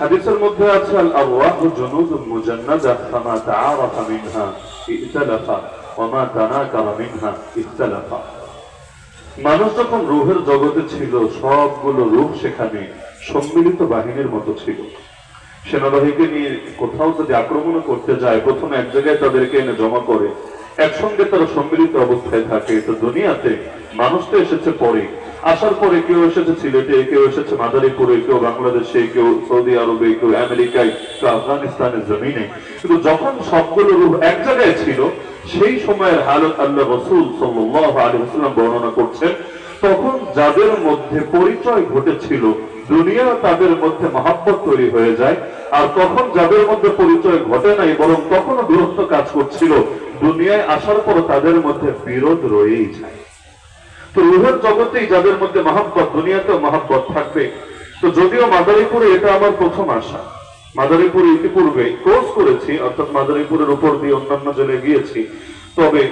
হাদিসের মধ্যে আছে আল আরওয়াহু জুনুদুন মুজান্নাদা, ফামা তাআরাফা মিনহা, ইখতালাফা ওয়া মা তানাকারা মিনহা, ইখতালাফা। মানুষ যখন রুহের জগতে ছিল, সবগুলো রূপ সেখানে সম্মিলিত বাহিনীর মতো ছিল। সেনাবাহিনীকে নিয়ে কোথাও যদি আক্রমণ করতে যায়, প্রথমে এক জায়গায় তাদেরকে এনে জমা করে, একসঙ্গে তারা সম্মিলিত অবস্থায় থাকে। তো দুনিয়াতে মানুষ তো এসেছে পরে। আসার পরে কেউ এসেছে সিলেটে, কেউ এসেছে মাদারীপুরে, কেউ বাংলাদেশে, কেউ সৌদি আরবে, কেউ আমেরিকায়, কেউ আফগানিস্তানের জমিনে। কিন্তু যখন সবগুলো রূপ এক জায়গায় ছিল, সেই সময়ের হালত আল্লাহ রসুল সাল্লাহ বর্ণনা করছেন, তখন যাদের মধ্যে পরিচয় ঘটেছিল, দুনিয়া তাদের মধ্যে মহাব্বত তৈরি হয়ে যায়, আর তখন যাদের মধ্যে পরিচয় ঘটে নাই, বরং তখনও দূরত্ব কাজ করছিল, দুনিয়ায় আসার পর তাদের মধ্যে বিরোধ রয়েই যায়। তো রুহের জগতেই যাদের মধ্যে মহাব্বত, দুনিয়াতেও মহাব্বত থাকবে। তো যদিও মাদারীপুরে এটা আমার প্রথম আশা, মাদারীপুরে ইতিপূর্বে কোর্স করেছি, অর্থাৎ মাদারীপুরের উপর দিয়ে অন্যান্য জেলায় গিয়েছি। তবে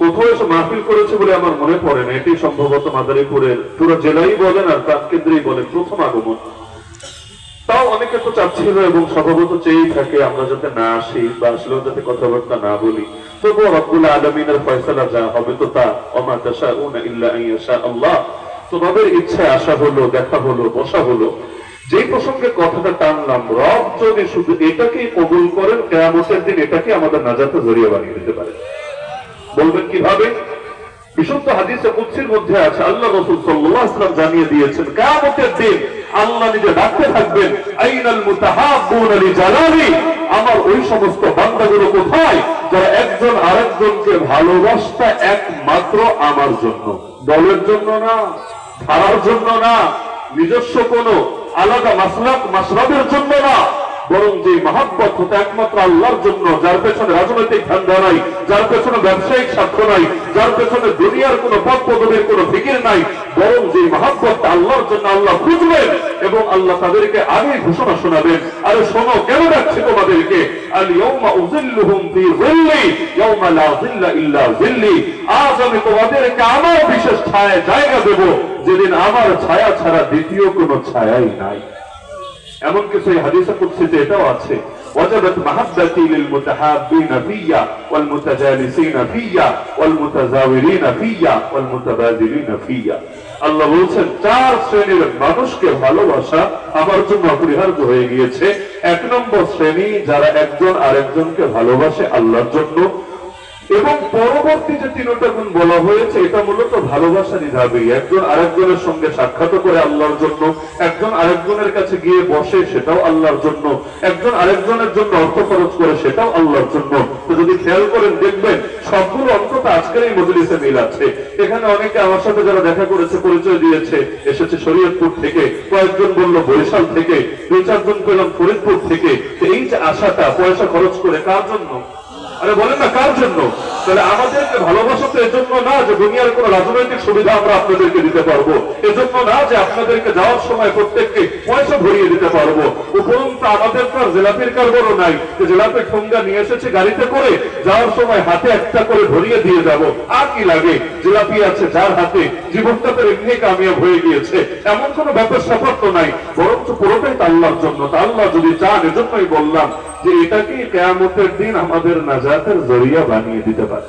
কোথাও এসে মাহফিল করেছে বলে আমার মনে পড়ে না, এটি সম্ভবত মাদারীপুরের পুরো জেলাই বলেন আর প্রাণ কেন্দ্রেই বলেন প্রথম আগমন। তাও অনেকে তো চাচ্ছিল এবং স্বভাবত চেয়েই থাকে আমরা যাতে না আসি বা আসলেও যাতে কথাবার্তা না বলি। তবুও রব্বুল আলমিনের ফয়সালা যা হবে তো তা অমা তাশা উনা আল্লাহ। তোমাদের ইচ্ছায় আসা হলো, দেখা হলো, বসা হলো। যে প্রসঙ্গে কথাটা টানলাম, রব যদি শুধু এটাকেই কবুল করেন, কেয়ামতের দিন এটাকে আমাদের নাজাতে জড়িয়ে বানিয়ে দিতে পারে। বলবেন কীভাবে? বিশুদ্ধ হাদিসে কুৎসির মধ্যে আছে, আল্লাহ রসুল আলাইহি জানিয়ে দিয়েছেন, কিয়ামতের দিন আল্লাহ নিজে ডাকতে থাকবেন, আইনাল মুতাহাব্বুন লিজালালি। আমার ওই সমস্ত বান্দাগুলো কোথায়? যারা একজন আরেকজনকে ভালোবাসতা একমাত্র আমার জন্য। দলের জন্য না ধারার জন্য না, নিজস্ব কোনো আলাদা মাসলাক মাসরাবের জন্য না। বরং যে মহাব্বত হতো একমাত্র আল্লাহর জন্য, যার পেছনে রাজনৈতিক ধান্দা নাই, যার পেছনে ব্যবসায়িক স্বার্থ নাই, যার পেছনে দুনিয়ার কোনো পদ পদবীর কোনো ফিকির নাই, বরং যে মহাব্বত আল্লাহর জন্য আল্লাহ খুঁজবেন এবং আল্লাহ তাদেরকে আগে ঘোষণা শোনাবেন, আরে শোনো, কেন ডাকছে তোমাদেরকে? আজ আমি তোমাদেরকে আমার বিশেষ জায়গা দেব, যেদিন আমার ছায়া ছাড়া দ্বিতীয় ছায়াই নাই। এমন কিছু এটাও আছে। ওয়াজাবাত মাহাব্বাতি লিল মুতাহাব্বিনা ফিয়া ওয়াল মুতাজালিসিনা ফিয়া ওয়াল মুতাজাওয়িরিনা আল্লাহ বলছেন, চার শ্রেণির মানুষকে ভালোবাসা আমার জন্য অপরিহার্য হয়ে গিয়েছে। এক নম্বর শ্রেণি যারা একজন আরেকজনকে ভালোবাসে আল্লাহর জন্য এবং পরবর্তী যে তিনটা গুণ বলা হয়েছে, এটা মূলত ভালোবাসারই দাবি একজন আরেকজনের সঙ্গে সাক্ষাৎ করে আল্লাহর জন্য, একজন আরেকজনের কাছে গিয়ে বসে সেটাও আল্লাহর জন্য, একজন আরেকজনের জন্য অর্থ খরচ করে সেটাও আল্লাহর জন্য। তো যদি খেয়াল করেন, দেখবেন সবগুলো অন্তত আজকের এই মজলিসে মিল আছে। এখানে অনেকে আমার সাথে যারা দেখা করেছে, পরিচয় দিয়েছে, এসেছে শরীয়তপুর থেকে, কয়েকজন বলল বরিশাল থেকে দুই চারজন পেলাম ফরিদপুর থেকে। এই যে আশাটা, পয়সা খরচ করে কার জন্য? আরে বলেন না কার জন্য? তাহলে আমাদেরকে তো এজন্য না যে দুনিয়ার কোন রাজনৈতিক সুবিধা আমরা আপনাদেরকে দিতে পারব। এজন্য না যে আপনাদেরকে যাওয়ার সময় প্রত্যেককে পয়সা ভরিয়ে দিতে পারব। উপরন্ত আমাদের তো আর জেলাপির কারবারও নাই। যে জেলাপি ঠোঙ্গা নিয়ে এসেছে গাড়িতে করে, যাওয়ার সময় হাতে একটা করে ভরিয়ে দিয়ে যাব। আর কি লাগে? জিলাপি আছে যার হাতে। জীবনটা তো এমনি কামিয়াব হয়ে গিয়েছে। এমন কোনো ব্যাপার স্যাপার তো নাই। বরঞ্চ পুরোটাই তো আল্লাহর জন্য। তা আল্লাহ যদি চান, এজন্যই বললাম যে এটাকে কেয়ামতের দিন আমাদের নাজাতের জরিয়া বানিয়ে দিতে পারে।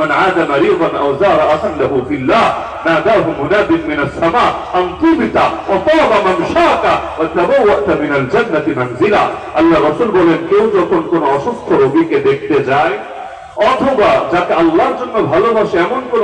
من عاد مريضا او زار اخا له في الله ناداه مناد من السماء ان طبت وطاب ممشاك وتبوأت من الجنة منزلا আল্লাহ রসুল বলেন কেউ যখন কোন অসুস্থ রোগীকে দেখতে যায় অথবা যাকে আল্লাহর জন্য ভালোবাসে এমন কোন